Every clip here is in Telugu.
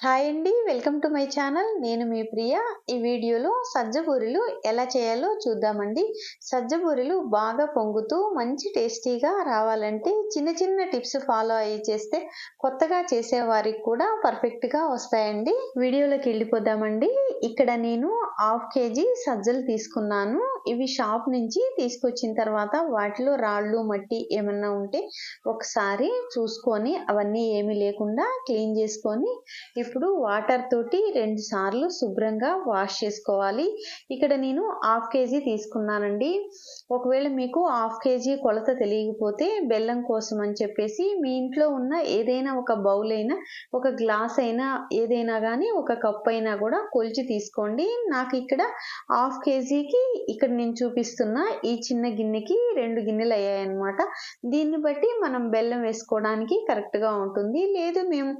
హాయ్ అండి వెల్కమ్ టు మై ఛానల్. నేను మీ ప్రియ. ఈ వీడియోలో సజ్జ బూరెలు ఎలా చేయాలో చూద్దామండి. సజ్జ బూరెలు బాగా పొంగుతూ మంచి టేస్టీగా రావాలంటే చిన్న చిన్న టిప్స్ ఫాలో అయ్యి చేస్తే కొత్తగా చేసేవారికి కూడా పర్ఫెక్ట్గా వస్తాయండి. వీడియోలోకి వెళ్ళిపోదామండి. ఇక్కడ నేను హాఫ్ కేజీ సజ్జలు తీసుకున్నాను. ఇవి షాప్ నుంచి తీసుకొచ్చిన తర్వాత వాటిలో రాళ్ళు మట్టి ఏమన్నా ఉంటే ఒకసారి చూసుకొని అవన్నీ ఏమీ లేకుండా క్లీన్ చేసుకొని ఇప్పుడు వాటర్ తోటి రెండు సార్లు శుభ్రంగా వాష్ చేసుకోవాలి. ఇక్కడ నేను హాఫ్ కేజీ తీసుకున్నానండి. ఒకవేళ మీకు హాఫ్ కేజీ కొలత తెలియకపోతే బెల్లం కోసం అని చెప్పేసి మీ ఇంట్లో ఉన్న ఏదైనా ఒక బౌల్ అయినా ఒక గ్లాస్ అయినా ఏదైనా కానీ ఒక కప్ అయినా కూడా కొలిచి తీసుకోండి. నాకు ఇక్కడ హాఫ్ కేజీకి ఇక్కడ నేను చూపిస్తున్న ఈ చిన్న గిన్నెకి రెండు గిన్నెలు అయ్యాయన్నమాట. దీన్ని బట్టి మనం బెల్లం వేసుకోవడానికి కరెక్ట్గా ఉంటుంది. లేదు మేము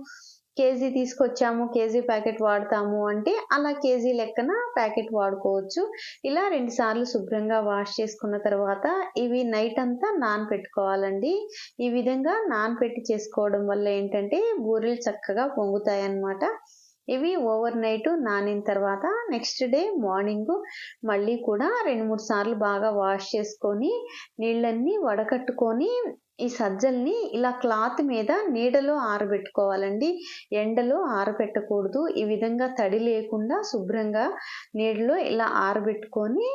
కేజీ తీసుకొచ్చాము కేజీ ప్యాకెట్ వాడతాము అంటే అలా కేజీ లెక్కన ప్యాకెట్ వాడుకోవచ్చు. ఇలా రెండు సార్లు శుభ్రంగా వాష్ చేసుకున్న తర్వాత ఇవి నైట్ అంతా నానపెట్టుకోవాలండి. ఈ విధంగా నానపెట్టి చేసుకోవడం వల్ల ఏంటంటే బూరెలు చక్కగా పొంగుతాయి అన్నమాట ఇవి ఓవర్ నైట్ నానిన తర్వాత నెక్స్ట్ డే మార్నింగ్ మళ్ళీ కూడా రెండు మూడు సార్లు బాగా వాష్ చేసుకొని నీళ్ళన్నీ వడకట్టుకొని ఈ సజ్జల్ని ఇలా క్లాత్ మీద నీడలో ఆరబెట్టుకోవాలండి. ఎండలో ఆరబెట్టకూడదు. ఈ విధంగా తడి లేకుండా శుభ్రంగా నీడలో ఇలా ఆరబెట్టుకొని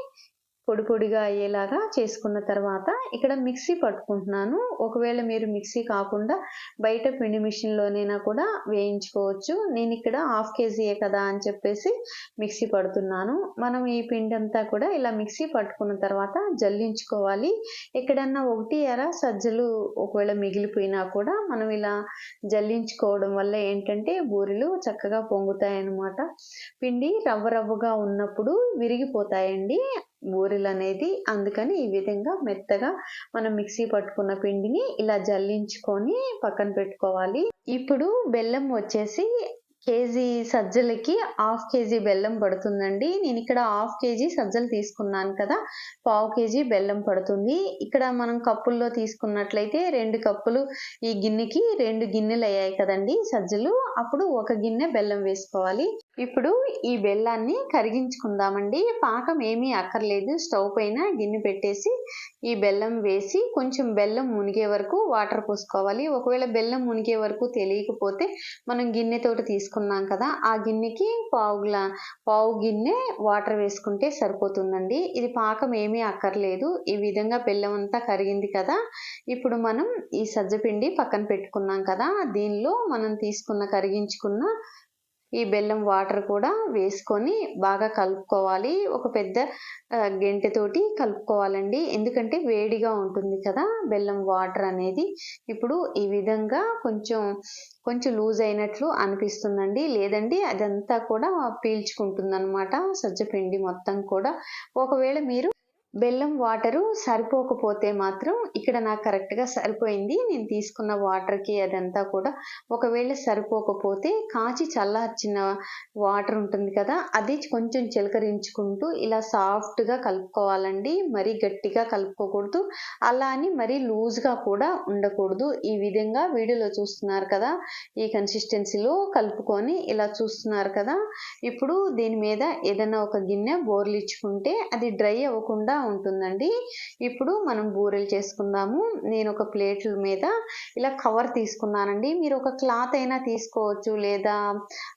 పొడి పొడిగా అయ్యేలాగా చేసుకున్న తర్వాత ఇక్కడ మిక్సీ పట్టుకుంటున్నాను. ఒకవేళ మీరు మిక్సీ కాకుండా బయట పిండి మిషన్లోనైనా కూడా వేయించుకోవచ్చు. నేను ఇక్కడ హాఫ్ కేజీయే కదా అని చెప్పేసి మిక్సీ పడుతున్నాను. మనం ఈ పిండి అంతా కూడా ఇలా మిక్సీ పట్టుకున్న తర్వాత జల్లించుకోవాలి. ఎక్కడన్నా ఒకటి ఎర సజ్జలు ఒకవేళ మిగిలిపోయినా కూడా మనం ఇలా జల్లించుకోవడం వల్ల ఏంటంటే బూరెలు చక్కగా పొంగుతాయి అన్నమాట పిండి రవ్వ రవ్వగా ఉన్నప్పుడు విరిగిపోతాయండి. బూరెలు అనేది అందుకని ఈ విధంగా మెత్తగా మనం మిక్సీ పట్టుకున్న పిండిని ఇలా జల్లించుకొని పక్కన పెట్టుకోవాలి. ఇప్పుడు బెల్లం వచ్చేసి కేజీ సజ్జలకి హాఫ్ కేజీ బెల్లం పడుతుందండి. నేను ఇక్కడ హాఫ్ కేజీ సజ్జలు తీసుకున్నాను కదా పావు కేజీ బెల్లం పడుతుంది. ఇక్కడ మనం కప్పుల్లో తీసుకున్నట్లయితే రెండు కప్పులు ఈ గిన్నెకి రెండు గిన్నెలు అయ్యాయి కదండి సజ్జలు. అప్పుడు ఒక గిన్నె బెల్లం వేసుకోవాలి. ఇప్పుడు ఈ బెల్లాన్ని కరిగించుకుందామండి. పాకం ఏమీ అక్కర్లేదు. స్టవ్ పైన గిన్నె పెట్టేసి ఈ బెల్లం వేసి కొంచెం బెల్లం మునిగే వరకు వాటర్ పోసుకోవాలి. ఒకవేళ బెల్లం మునిగే వరకు తెలియకపోతే మనం గిన్నెతోటి తీసుకున్నాం కదా ఆ గిన్నెకి పావు గ్లా పావు గిన్నె వాటర్ వేసుకుంటే సరిపోతుందండి. ఇది పాకం ఏమీ అక్కర్లేదు. ఈ విధంగా బెల్లం అంతా కరిగింది కదా ఇప్పుడు మనం ఈ సజ్జపిండి పక్కన పెట్టుకున్నాం కదా దీనిలో మనం తీసుకున్న కరిగించుకున్న ఈ బెల్లం వాటర్ కూడా వేసుకొని బాగా కలుపుకోవాలి. ఒక పెద్ద గెంటెతోటి కలుపుకోవాలండి. ఎందుకంటే వేడిగా ఉంటుంది కదా బెల్లం వాటర్ అనేది. ఇప్పుడు ఈ విధంగా కొంచెం కొంచెం లూజ్ అయినట్లు అనిపిస్తుందండి. లేదండి అదంతా కూడా పీల్చుకుంటుంది అనమాట సజ్జపిండి మొత్తం కూడా. ఒకవేళ మీరు బెల్లం వాటరు సరిపోకపోతే మాత్రం ఇక్కడ నాకు కరెక్ట్గా సరిపోయింది. నేను తీసుకున్న వాటర్కి అదంతా కూడా ఒకవేళ సరిపోకపోతే కాచి చల్లార్చిన వాటర్ ఉంటుంది కదా అది కొంచెం చిలకరించుకుంటూ ఇలా సాఫ్ట్గా కలుపుకోవాలండి. మరీ గట్టిగా కలుపుకోకూడదు. అలా అని మరీ లూజ్గా కూడా ఉండకూడదు. ఈ విధంగా వీడియోలో చూస్తున్నారు కదా ఈ కన్సిస్టెన్సీలో కలుపుకొని ఇలా చూస్తున్నారు కదా. ఇప్పుడు దీని మీద ఏదైనా ఒక గిన్నె బోర్లిచ్చుకుంటే అది డ్రై అవ్వకుండా ఉంటుందండి. ఇప్పుడు మనం బూరెలు చేసుకుందాము. నేను ఒక ప్లేట్ మీద ఇలా కవర్ తీసుకున్నానండి. మీరు ఒక క్లాత్ అయినా తీసుకోవచ్చు లేదా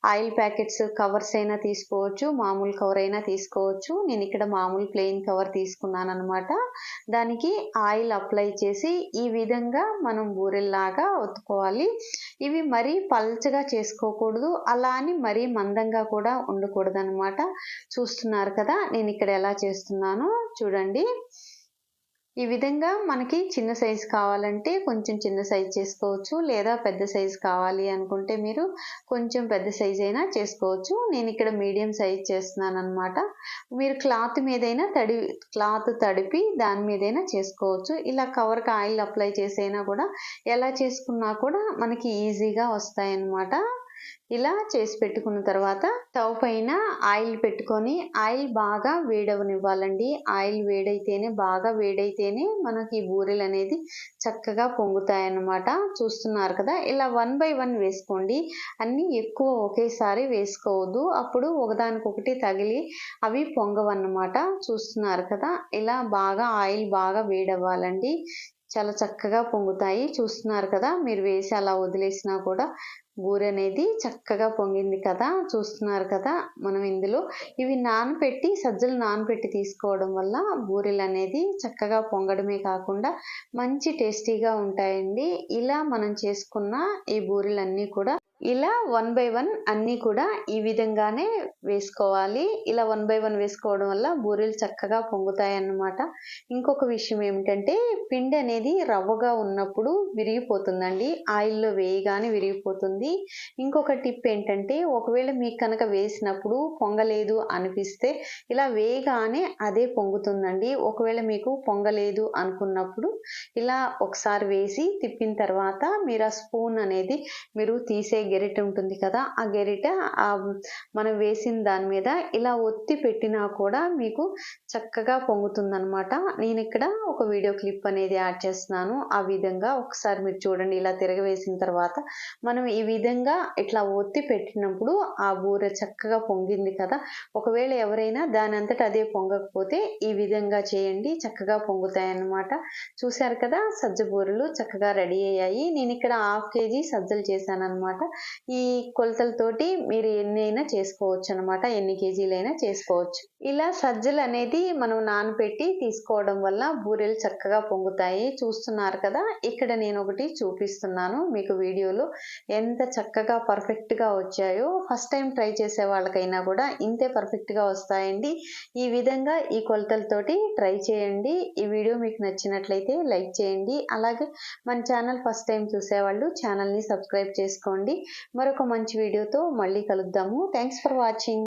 ఆయిల్ ప్యాకెట్స్ కవర్స్ అయినా తీసుకోవచ్చు మామూలు కవర్ అయినా తీసుకోవచ్చు. నేను ఇక్కడ మామూలు ప్లెయిన్ కవర్ తీసుకున్నాను అనమాట దానికి ఆయిల్ అప్లై చేసి ఈ విధంగా మనం బూరెల్లాగా ఒత్తుకోవాలి. ఇవి మరీ పల్చగా చేసుకోకూడదు. అలా అని మరీ మందంగా కూడా ఉండకూడదు అనమాట చూస్తున్నారు కదా నేను ఇక్కడ ఎలా చేస్తున్నానో. చూడండి. చూడండి. ఈ విధంగా మనకి చిన్న సైజు కావాలంటే కొంచెం చిన్న సైజు చేసుకోవచ్చు లేదా పెద్ద సైజు కావాలి అనుకుంటే మీరు కొంచెం పెద్ద సైజ్ అయినా చేసుకోవచ్చు. నేను ఇక్కడ మీడియం సైజ్ చేస్తున్నాను అనమాట మీరు క్లాత్ మీదైనా తడి క్లాత్ తడిపి దాని మీదైనా చేసుకోవచ్చు. ఇలా కవర్కి ఆయిల్ అప్లై చేసైనా కూడా ఎలా చేసుకున్నా కూడా మనకి ఈజీగా వస్తాయన్నమాట. ఇలా చేసి పెట్టుకున్న తర్వాత స్టవ్ పైన ఆయిల్ పెట్టుకొని ఆయిల్ బాగా వేడవనివ్వాలండి. ఆయిల్ వేడైతేనే బాగా వేడైతేనే మనకి బూరెలు అనేది చక్కగా పొంగుతాయి అన్నమాట చూస్తున్నారు కదా ఇలా వన్ బై వన్ వేసుకోండి. అన్నీ ఎక్కువ ఒకేసారి వేసుకోవద్దు. అప్పుడు ఒకదానికొకటి తగిలి అవి పొంగవన్నమాట. చూస్తున్నారు కదా ఇలా బాగా ఆయిల్ బాగా వేడవ్వాలండి. చాలా చక్కగా పొంగుతాయి. చూస్తున్నారు కదా మీరు వేసి అలా వదిలేసినా కూడా బూరె అనేది చక్కగా పొంగింది కదా చూస్తున్నారు కదా మనం ఇందులో. ఇవి నానపెట్టి సజ్జలు నానపెట్టి తీసుకోవడం వల్ల బూరెలు అనేది చక్కగా పొంగడమే కాకుండా మంచి టేస్టీగా ఉంటాయండి. ఇలా మనం చేసుకున్న ఈ బూరెలన్నీ కూడా ఇలా వన్ బై వన్ అన్నీ కూడా ఈ విధంగానే వేసుకోవాలి. ఇలా వన్ బై వన్ వేసుకోవడం వల్ల బూరెలు చక్కగా పొంగుతాయి అన్నమాట ఇంకొక విషయం ఏమిటంటే పిండి అనేది రవ్వగా ఉన్నప్పుడు విరిగిపోతుందండి. ఆయిల్లో వేయగానే విరిగిపోతుంది. ఇంకొక టిప్ ఏంటంటే ఒకవేళ మీకు కనుక వేసినప్పుడు పొంగలేదు అనిపిస్తే ఇలా వేయగానే అదే పొంగుతుందండి. ఒకవేళ మీకు పొంగలేదు అనుకున్నప్పుడు ఇలా ఒకసారి వేసి తిప్పిన తర్వాత మీరు ఆ స్పూన్ అనేది మీరు తీసే గెరిట ఉంటుంది కదా ఆ గెరిట మనం వేసిన దాని మీద ఇలా ఒత్తి పెట్టినా కూడా మీకు చక్కగా పొంగుతుందనమాట నేను ఇక్కడ ఒక వీడియో క్లిప్ అనేది యాడ్ చేస్తున్నాను. ఆ విధంగా ఒకసారి మీరు చూడండి ఇలా తిరగవేసిన తర్వాత మనం ఈ విధంగా ఇట్లా ఒత్తి పెట్టినప్పుడు ఆ బూర చక్కగా పొంగింది కదా. ఒకవేళ ఎవరైనా దాని అంతటా అదే పొంగకపోతే ఈ విధంగా చేయండి చక్కగా పొంగుతాయి అన్నమాట చూశారు కదా సజ్జ బూరెలు చక్కగా రెడీ అయ్యాయి. నేను ఇక్కడ హాఫ్ కేజీ సజ్జలు చేశాను అనమాట ఈ కొలతలతోటి మీరు ఎన్ని అయినా చేసుకోవచ్చు అనమాట ఎన్ని కేజీలైనా చేసుకోవచ్చు. ఇలా సజ్జలు అనేది మనం నానబెట్టి తీసుకోవడం వల్ల బూరెలు చక్కగా పొంగుతాయి. చూస్తున్నారు కదా? ఇక్కడ నేను ఒకటి చూపిస్తున్నాను మీకు వీడియోలో. ఎంత చక్కగా పర్ఫెక్ట్గా వచ్చాయో. ఫస్ట్ టైం ట్రై చేసే వాళ్ళకైనా కూడా ఇంతే పర్ఫెక్ట్గా వస్తాయండి. ఈ విధంగా ఈ కొలతలతోటి ట్రై చేయండి. ఈ వీడియో మీకు నచ్చినట్లయితే లైక్ చేయండి. అలాగే మన ఛానల్ ఫస్ట్ టైం చూసేవాళ్ళు ఛానల్ని సబ్స్క్రైబ్ చేసుకోండి. మరొక మంచి వీడియోతో మళ్ళీ కలుద్దాము. Thanks for watching